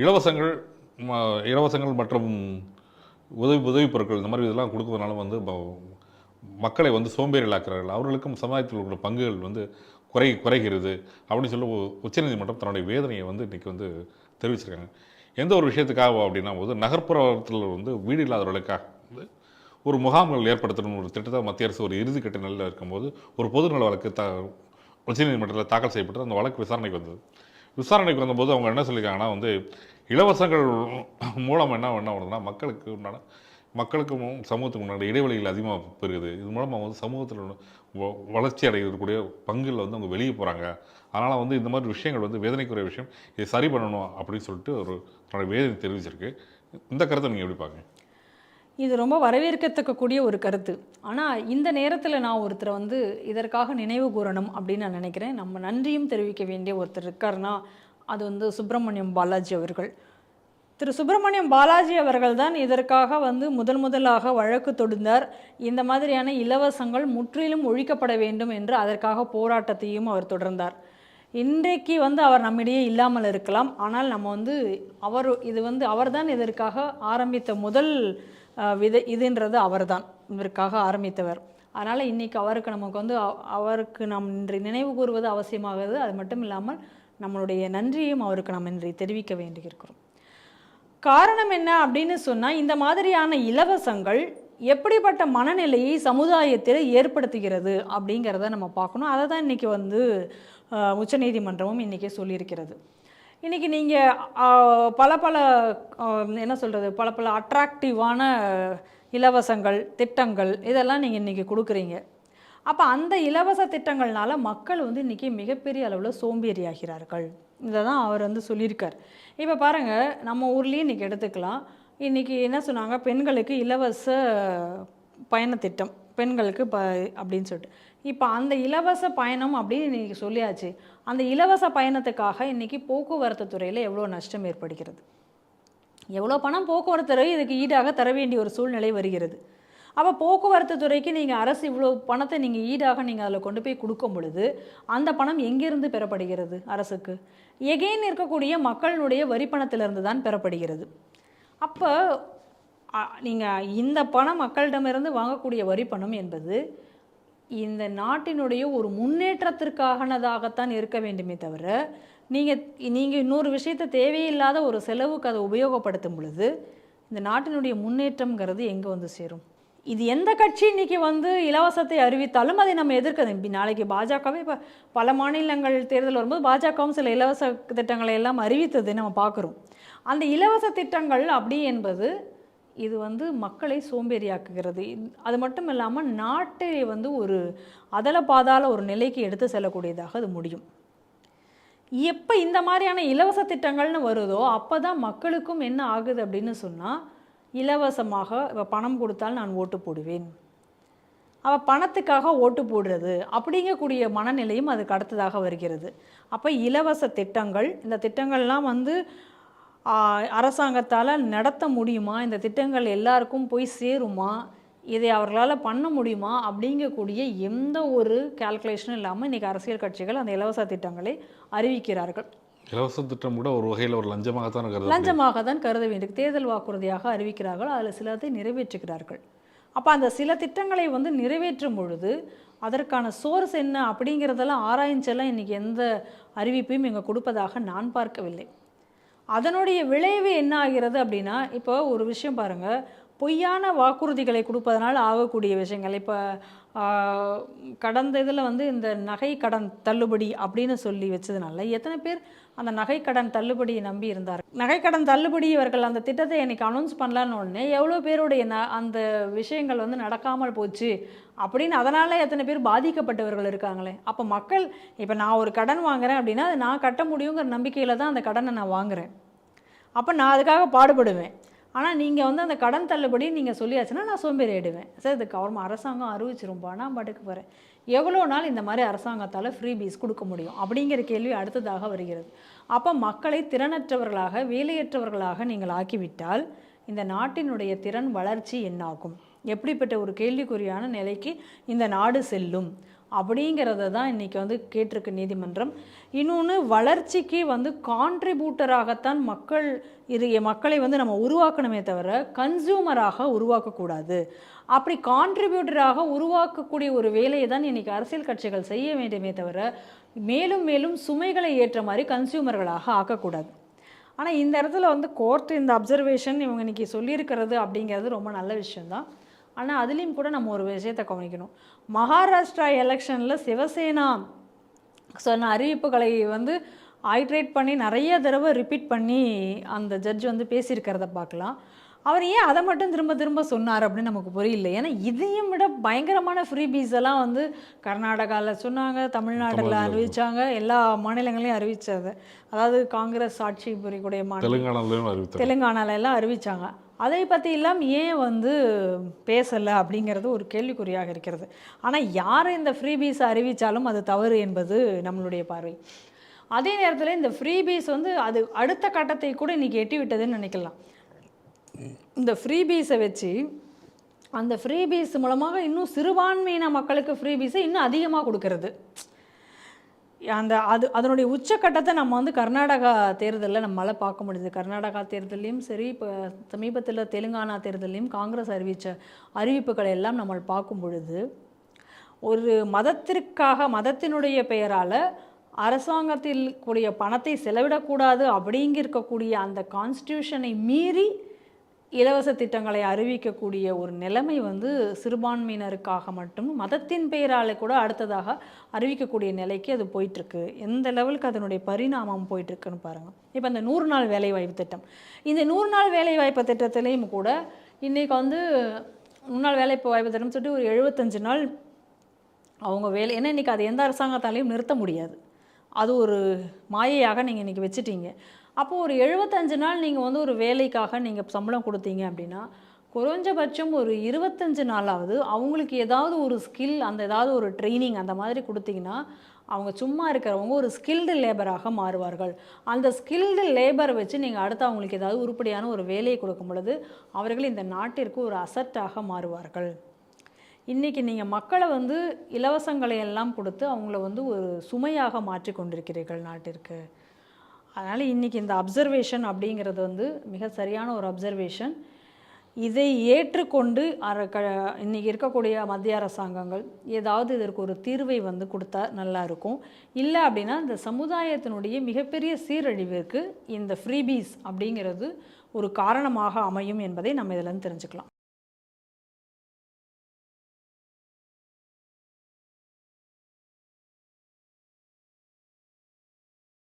இலவசங்கள் இலவசங்கள் மற்றும் உதவி உதவி பொருட்கள் இந்த மாதிரி இதெல்லாம் கொடுக்கறதுனால வந்து மக்களை வந்து சோம்பேறிகளாக்குறார்கள். அவர்களுக்கும் சமுதாயத்தில் உள்ள பங்குகள் வந்து குறை குறைகிறது அப்படின்னு சொல்லி உச்சநீதிமன்றம் தன்னுடைய வேதனையை வந்து இன்றைக்கி வந்து தெரிவிச்சிருக்காங்க. எந்த ஒரு விஷயத்துக்காக அப்படின்னா போது நகர்ப்புறத்தில் வந்து வீடு இல்லாதவர்களுக்காக வந்து ஒரு முகாம்கள் ஏற்படுத்தணும் ஒரு திட்டத்தை மத்திய அரசு ஒரு இறுதிக்கட்ட நிலையில் இருக்கும்போது ஒரு பொதுநல வழக்கு த உச்சநீதிமன்றத்தில் தாக்கல் செய்யப்பட்டு அந்த வழக்கு விசாரணைக்கு வந்தது. விசாரணைக்கு வந்தபோது அவங்க என்ன சொல்லியிருக்காங்கன்னா வந்து இலவசங்கள் மூலம் என்ன என்ன வருதுன்னா மக்களுக்கு உண்டான மக்களுக்கும் சமூகத்துக்கு உண்டான இடைவெளிகள் அதிகமாக பெருகுது. இது மூலமாக வந்து சமூகத்தில் உள்ள வ- வளர்ச்சி அடைகிறக்கூடிய பங்குகளில் வந்து அவங்க வெளியே போகிறாங்க அதனால் வந்து இந்த மாதிரி விஷயங்கள் வந்து வேதனைக்குரிய விஷயம். இதை சரி பண்ணணும் அப்படின்னு சொல்லிட்டு ஒரு தன்னுடைய வேதனை தெரிவிச்சிருக்கு. இந்த கருத்தை நீங்கள் எப்படி பார்க்குறீங்க? இது ரொம்ப வரவேற்கத்தக்கக்கூடிய ஒரு கருத்து. ஆனால் இந்த நேரத்தில் நான் ஒருத்தரை வந்து இதற்காக நினைவு கூறணும் அப்படின்னு நான் நினைக்கிறேன். நம்ம நன்றியும் தெரிவிக்க வேண்டிய ஒருத்தர் இருக்காருன்னா அது வந்து சுப்பிரமணியம் பாலாஜி அவர்கள். திரு சுப்பிரமணியம் பாலாஜி அவர்கள் தான் இதற்காக வந்து முதல் முதலாக வழக்கு தொடுந்தார். இந்த மாதிரியான இலவசங்கள் முற்றிலும் ஒழிக்கப்பட வேண்டும் என்று அதற்காக போராட்டத்தையும் அவர் தொடர்ந்தார். இன்றைக்கு வந்து அவர் நம்மிடையே இல்லாமல் இருக்கலாம். ஆனால் நம்ம வந்து அவர் இது வந்து அவர்தான் இதற்காக ஆரம்பித்த முதல் வித விதை இதுன்றது அவர்தான். இதற்காக ஆரம்பித்தவர். அதனால் இன்றைக்கி அவருக்கு நமக்கு வந்து அவருக்கு நாம் இன்று நினைவு கூறுவது அவசியமாகிறது. அது மட்டும் இல்லாமல் நம்மளுடைய நன்றியையும் அவருக்கு நாம் இன்றை தெரிவிக்க வேண்டியிருக்கிறோம். காரணம் என்ன அப்படின்னு சொன்னால் இந்த மாதிரியான இலவசங்கள் எப்படிப்பட்ட மனநிலையை சமுதாயத்தில் ஏற்படுத்துகிறது அப்படிங்கிறத நம்ம பார்க்கணும். அதை தான் இன்றைக்கி வந்து உச்சநீதிமன்றமும் இன்றைக்கி சொல்லியிருக்கிறது. இன்றைக்கி நீங்கள் பல பல என்ன சொல்கிறது பல பல அட்ராக்டிவான இலவசங்கள் திட்டங்கள் இதெல்லாம் நீங்கள் இன்றைக்கி கொடுக்குறீங்க. அப்போ அந்த இலவச திட்டங்கள்னால மக்கள் வந்து இன்றைக்கி மிகப்பெரிய அளவில் சோம்பேறியாகிறார்கள். இதை தான் அவர் வந்து சொல்லியிருக்கார். இப்போ பாருங்கள் நம்ம ஊர்லேயும் இன்றைக்கி எடுத்துக்கலாம். இன்றைக்கி என்ன சொன்னாங்க? பெண்களுக்கு இலவச பயணத்திட்டம் பெண்களுக்கு ப அப்படின்னு சொல்லிட்டு. இப்போ அந்த இலவச பயணம் அப்படின்னு இன்றைக்கி சொல்லியாச்சு. அந்த இலவச பயணத்துக்காக இன்றைக்கி போக்குவரத்து துறையில் எவ்வளோ நஷ்டம் ஏற்படுகிறது? எவ்வளோ பணம் போக்குவரத்து துறை இதுக்கு ஈடாக தர வேண்டிய ஒரு சூழ்நிலை வருகிறது. அப்போ போக்குவரத்து துறைக்கு நீங்கள் அரசு இவ்வளோ பணத்தை நீங்கள் ஈடாக நீங்கள் அதில் கொண்டு போய் கொடுக்கும் பொழுது அந்த பணம் எங்கேருந்து பெறப்படுகிறது அரசுக்கு? எகெயின் இருக்கக்கூடிய மக்களுடைய வரிப்பணத்திலிருந்து தான் பெறப்படுகிறது. அப்போ நீங்கள் இந்த பணம் மக்களிடமிருந்து வாங்கக்கூடிய வரி பணம் என்பது இந்த நாட்டினுடைய ஒரு முன்னேற்றத்திற்கானதாகத்தான் இருக்க வேண்டுமே தவிர நீங்கள் நீங்கள் இன்னொரு விஷயத்தை தேவையில்லாத ஒரு செலவுக்கு அதை உபயோகப்படுத்தும் பொழுது இந்த நாட்டினுடைய முன்னேற்றம்ங்கிறது எங்கே வந்து சேரும்? இது எந்த கட்சி இன்னைக்கு வந்து இலவசத்தை அறிவித்தாலும் அதை நம்ம எதிர்க்க நாளைக்கு பாஜகவே இப்போ பல மாநிலங்கள் தேர்தல் வரும்போது பாஜகவும் சில இலவச திட்டங்களை எல்லாம் அறிவித்ததை நம்ம பார்க்குறோம். அந்த இலவச திட்டங்கள் அப்படி என்பது இது வந்து மக்களை சோம்பேறியாக்குகிறது. அது மட்டும் இல்லாமல் நாட்டை வந்து ஒரு அதல பாதாள ஒரு நிலைக்கு எடுத்து செல்லக்கூடியதாக அது முடியும். எப்போ இந்த மாதிரியான இலவச திட்டங்கள்னு வருதோ அப்போ தான் மக்களுக்கும் என்ன ஆகுது அப்படின்னு சொன்னால் இலவசமாக இப்போ பணம் கொடுத்தால் நான் ஓட்டு போடுவேன். அவள் பணத்துக்காக ஓட்டு போடுறது அப்படிங்கக்கூடிய மனநிலையும் அதுக்கு அடுத்ததாக வருகிறது. அப்போ இலவச திட்டங்கள் இந்த திட்டங்கள்லாம் வந்து அரசாங்கத்தால் நடத்த முடியுமா? இந்த திட்டங்கள் எல்லாருக்கும் போய் சேருமா? இதை அவர்களால் பண்ண முடியுமா? அப்படிங்கக்கூடிய எந்த ஒரு கால்குலேஷனும் இல்லாமல் இன்றைக்கி அரசியல் கட்சிகள் அந்த இலவச திட்டங்களை அறிவிக்கிறார்கள். இலவச திட்டம் கூட ஒரு வகையில் ஒரு லஞ்சமாகத்தான் இருக்கிறது லஞ்சமாக தான் கருத வேண்டும் தேர்தல் வாக்குறுதியாக அறிவிக்கிறார்கள். அதில் சிலதை நிறைவேற்றுகிறார்கள். அப்போ அந்த சில திட்டங்களை வந்து நிறைவேற்றும் பொழுது அதற்கான சோர்ஸ் என்ன அப்படிங்கிறதெல்லாம் ஆராய்ஞ்செல்லாம் இன்றைக்கி எந்த அறிவிப்பையும் இங்கே கொடுப்பதாக நான் பார்க்கவில்லை. அதனுடைய விளைவு என்ன ஆகிறது அப்படின்னா இப்போ ஒரு விஷயம் பாருங்கள் பொய்யான வாக்குறுதிகளை கொடுப்பதனால் ஆகக்கூடிய விஷயங்கள். இப்போ கடந்த இதில் வந்து இந்த நகை கடன் தள்ளுபடி அப்படின்னு சொல்லி வச்சதுனால எத்தனை பேர் அந்த நகை கடன் தள்ளுபடியை நம்பி இருந்தார்? நகை கடன் தள்ளுபடி இவர்கள் அந்த திட்டத்தை எனக்கு அனௌன்ஸ் பண்ணலான்னு உடனே எவ்வளோ பேருடைய ந அந்த விஷயங்கள் வந்து நடக்காமல் போச்சு அப்படின்னு அதனால் எத்தனை பேர் பாதிக்கப்பட்டவர்கள் இருக்காங்களே. அப்போ மக்கள் இப்போ நான் ஒரு கடன் வாங்குறேன் அப்படின்னா அது நான் கட்ட முடியுங்கிற நம்பிக்கையில் தான் அந்த கடனை நான் வாங்குறேன். அப்போ நான் அதுக்காக பாடுபடுவேன். ஆனால் நீங்கள் வந்து அந்த கடன் தள்ளுபடி நீங்கள் சொல்லியாச்சுன்னா நான் சோம்பேறி ஆயிடுவேன். சார் இது கவர்மெண்ட் அரசாங்கம் அறிவிச்சிரும்பா நான் பாட்டுக்கு போகிறேன் எவ்வளோ நாள் இந்த மாதிரி அரசாங்கத்தால் ஃப்ரீ பீஸ் கொடுக்க முடியும்? அப்படிங்கிற கேள்வி அடுத்ததாக வருகிறது. அப்போ மக்களை திறனற்றவர்களாக வேலையற்றவர்களாக நீங்கள் ஆக்கிவிட்டால் இந்த நாட்டினுடைய திறன் வளர்ச்சி என்னாகும்? எப்படிப்பட்ட ஒரு கேள்விக்குறியான நிலைக்கு இந்த நாடு செல்லும்? அப்படிங்கிறத தான் இன்றைக்கி வந்து கேட்டிருக்கு நீதிமன்றம். இன்னொன்று வளர்ச்சிக்கு வந்து கான்ட்ரிபியூட்டராகத்தான் மக்கள் இரு மக்களை வந்து நம்ம உருவாக்கணுமே தவிர கன்சியூமராக உருவாக்கக்கூடாது. அப்படி கான்ட்ரிபியூட்டராக உருவாக்கக்கூடிய ஒரு வேலையை தான் இன்றைக்கி அரசியல் கட்சிகள் செய்ய வேண்டுமே தவிர மேலும் மேலும் சுமைகளை ஏற்ற மாதிரி கன்சியூமர்களாக ஆக்கக்கூடாது. ஆனால் இந்த இடத்துல வந்து கோர்ட் இந்த அப்சர்வேஷன் இவங்க இன்னைக்கு சொல்லியிருக்கிறது அப்படிங்கிறது ரொம்ப நல்ல விஷயம்தான். ஆனால் அதுலேயும் கூட நம்ம ஒரு விஷயத்தை கவனிக்கணும். மகாராஷ்டிரா எலெக்ஷனில் சிவசேனா சொன்ன அறிவிப்புகளை வந்து ஆய்ட்ரேட் பண்ணி நிறைய தடவை ரிப்பீட் பண்ணி அந்த ஜட்ஜ் வந்து பேசியிருக்கிறத பார்க்கலாம். அவர் ஏன் அதை மட்டும் திரும்ப திரும்ப சொன்னார் அப்படின்னு நமக்கு புரியல. ஏன்னா இதையும் விட பயங்கரமான ஃப்ரீபீஸ் எல்லாம் வந்து கர்நாடகாவில் சொன்னாங்க தமிழ்நாட்டில் அறிவிச்சாங்க எல்லா மாநிலங்களையும் அறிவிச்சது. அதாவது காங்கிரஸ் ஆட்சி புரியக்கூடிய மாநிலம் தெலுங்கானால எல்லாம் அறிவிச்சாங்க. அதை பற்றி ஏன் வந்து பேசலை அப்படிங்கிறது ஒரு கேள்விக்குறியாக இருக்கிறது. ஆனால் யார் இந்த ஃப்ரீபீஸ் அறிவித்தாலும் அது தவறு என்பது நம்மளுடைய பார்வை. அதே நேரத்தில் இந்த ஃப்ரீபீஸ் வந்து அது அடுத்த கட்டத்தை கூட இன்றைக்கி எட்டி விட்டதுன்னு நினைக்கலாம். இந்த ஃப்ரீபீஸை வச்சு அந்த ஃப்ரீபீஸ் மூலமாக இன்னும் சிறுபான்மையின மக்களுக்கு ஃப்ரீபீஸை இன்னும் அதிகமாக கொடுக்கறது. அந்த அது அதனுடைய உச்சக்கட்டத்தை நம்ம வந்து கர்நாடகா தேர்தலில் நம்மளால் பார்க்க முடியுது. கர்நாடகா தேர்தலையும் சரி இப்போ சமீபத்தில் தெலுங்கானா தேர்தலையும் காங்கிரஸ் அறிவித்த அறிவிப்புகளை எல்லாம் நம்ம பார்க்கும் பொழுது ஒரு மதத்திற்காக மதத்தினுடைய பெயரால் அரசாங்கத்தில் கூடிய பணத்தை செலவிடக்கூடாது அப்படிங்கிருக்கக்கூடிய அந்த கான்ஸ்டியூஷனை மீறி இலவச திட்டங்களை அறிவிக்கக்கூடிய ஒரு நிலைமை வந்து சிறுபான்மையினருக்காக மட்டும் மதத்தின் பெயரால் கூட அடுத்ததாக அறிவிக்கக்கூடிய நிலைக்கு அது போயிட்டுருக்கு. எந்த லெவலுக்கு அதனுடைய பரிணாமம் போயிட்டுருக்குன்னு பாருங்கள் இப்போ இந்த நூறு நாள் வேலைவாய்ப்பு திட்டம். இந்த நூறு நாள் வேலைவாய்ப்பு திட்டத்திலையும் கூட இன்றைக்கி வந்து நூறு நாள் வேலைப்பு வாய்ப்பு திட்டம்னு சொல்லிட்டு ஒரு எழுபத்தஞ்சு நாள் அவங்க வேலை ஏன்னா இன்றைக்கி அது எந்த அரசாங்கத்தாலையும் நிறுத்த முடியாது. அது ஒரு மாயையாக நீங்கள் இன்றைக்கி வச்சுட்டீங்க. அப்போது ஒரு எழுபத்தஞ்சு நாள் நீங்கள் வந்து ஒரு வேலைக்காக நீங்கள் சம்பளம் கொடுத்தீங்க அப்படின்னா குறைஞ்சபட்சம் ஒரு இருபத்தஞ்சு நாளாவது அவங்களுக்கு ஏதாவது ஒரு ஸ்கில் அந்த ஏதாவது ஒரு ட்ரைனிங் அந்த மாதிரி கொடுத்தீங்கன்னா அவங்க சும்மா இருக்கிறவங்க ஒரு ஸ்கில்டு லேபராக மாறுவார்கள். அந்த ஸ்கில்டு லேபரை வச்சு நீங்கள் அடுத்து அவங்களுக்கு ஏதாவது உருப்படியான ஒரு வேலையை கொடுக்கும் பொழுது அவர்கள் இந்த நாட்டிற்கு ஒரு அசட்டாக மாறுவார்கள். இன்றைக்கி நீங்கள் மக்களை வந்து இலவசங்களை எல்லாம் கொடுத்து அவங்கள வந்து ஒரு சுமையாக மாற்றி கொண்டிருக்கிறீர்கள் நாட்டிற்கு. அதனால் இன்றைக்கி இந்த அப்சர்வேஷன் அப்படிங்கிறது வந்து மிக சரியான ஒரு அப்சர்வேஷன் இதை ஏற்றுக்கொண்டு அர க இன்றைக்கி இருக்கக்கூடிய மத்திய அரசாங்கங்கள் ஏதாவது இதற்கு ஒரு தீர்வை வந்து கொடுத்தா நல்லா இருக்கும். இல்லை அப்படின்னா இந்த சமுதாயத்தினுடைய மிகப்பெரிய சீரழிவிற்கு இந்த ஃப்ரீபீஸ் அப்படிங்கிறது ஒரு காரணமாக அமையும் என்பதை நம்ம இதில் தெரிஞ்சுக்கலாம்.